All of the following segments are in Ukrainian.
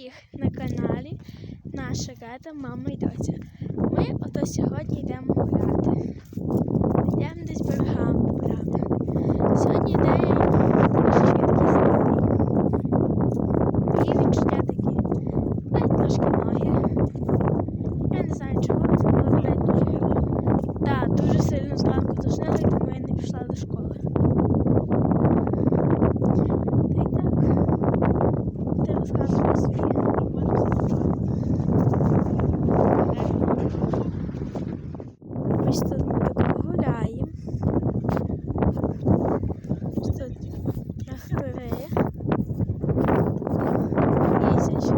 всіх на каналі Наша Рада, мама і доця. Ми ото сьогодні йдемо гуляти. Йдемо десь берегами полями. Сьогодні день трішечки такий. Мої відчуття такі. Ледь трошки ноги. Я не знаю чого, але ледь дуже. Так, дуже сильно зранку тошнило, і тому я не пішла до школи. Та й так. Ти розказуєш свої. Ось тут ми так гуляємо. Ось тут трактори. Їздять.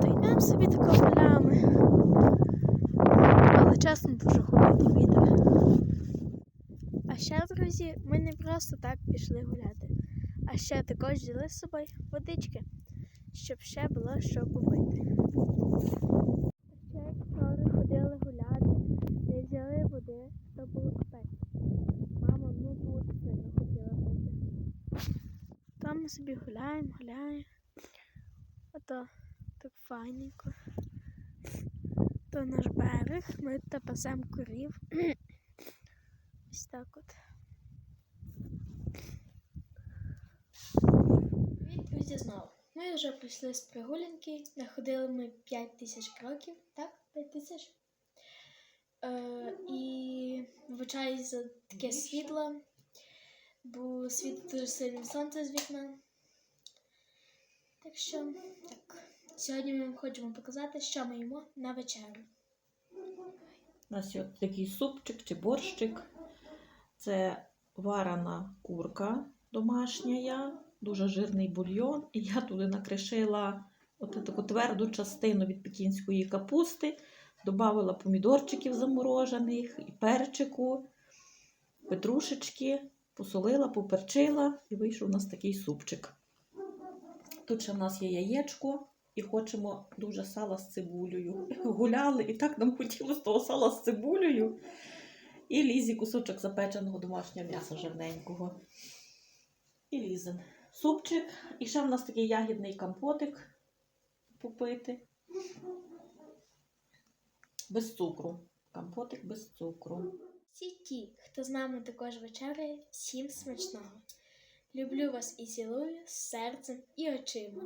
Та йдемо собі тако полями. Але чесно дуже холодний вітер. А ще, друзі, ми не просто так пішли гуляти, а ще також взяли з собою водички, щоб ще було що попити. Ще вчора ходили гуляти, не взяли води, то було капець. Мама ну дуже сильно хотіла пити. Там ми собі гуляємо, гуляємо. Ото так файненько. То наш берег, ми тут пасемо корів. Ось так от. Привіт, друзі, знову. Ми вже прийшли з прогулянки, находили ми 5 тисяч кроків, так? 5 тисяч. Е, і вибачаюсь за таке світло, бо світить дуже сильне сонце з вікна. Так що, так. Сьогодні ми вам хочемо показати, що ми їмо на вечерю. У нас є такий супчик чи борщик. Це варена курка домашня, дуже жирний бульйон. І я туди накришила от таку тверду частину від пекінської капусти, додавала помідорчиків заморожених, і перчику, петрушечки, посолила, поперчила і вийшов у нас такий супчик. Тут ще в нас є яєчко. І хочемо дуже сала з цибулею. Гуляли, і так нам хотілося того сала з цибулею. І лізі кусочок запеченого домашнього м'яса жирненького. І лізен. Супчик. І ще в нас такий ягідний компотик попити. Без цукру. Компотик без цукру. Всі ті, хто з нами також вечеряє, всім смачного. Люблю вас і цілую з серцем і очима.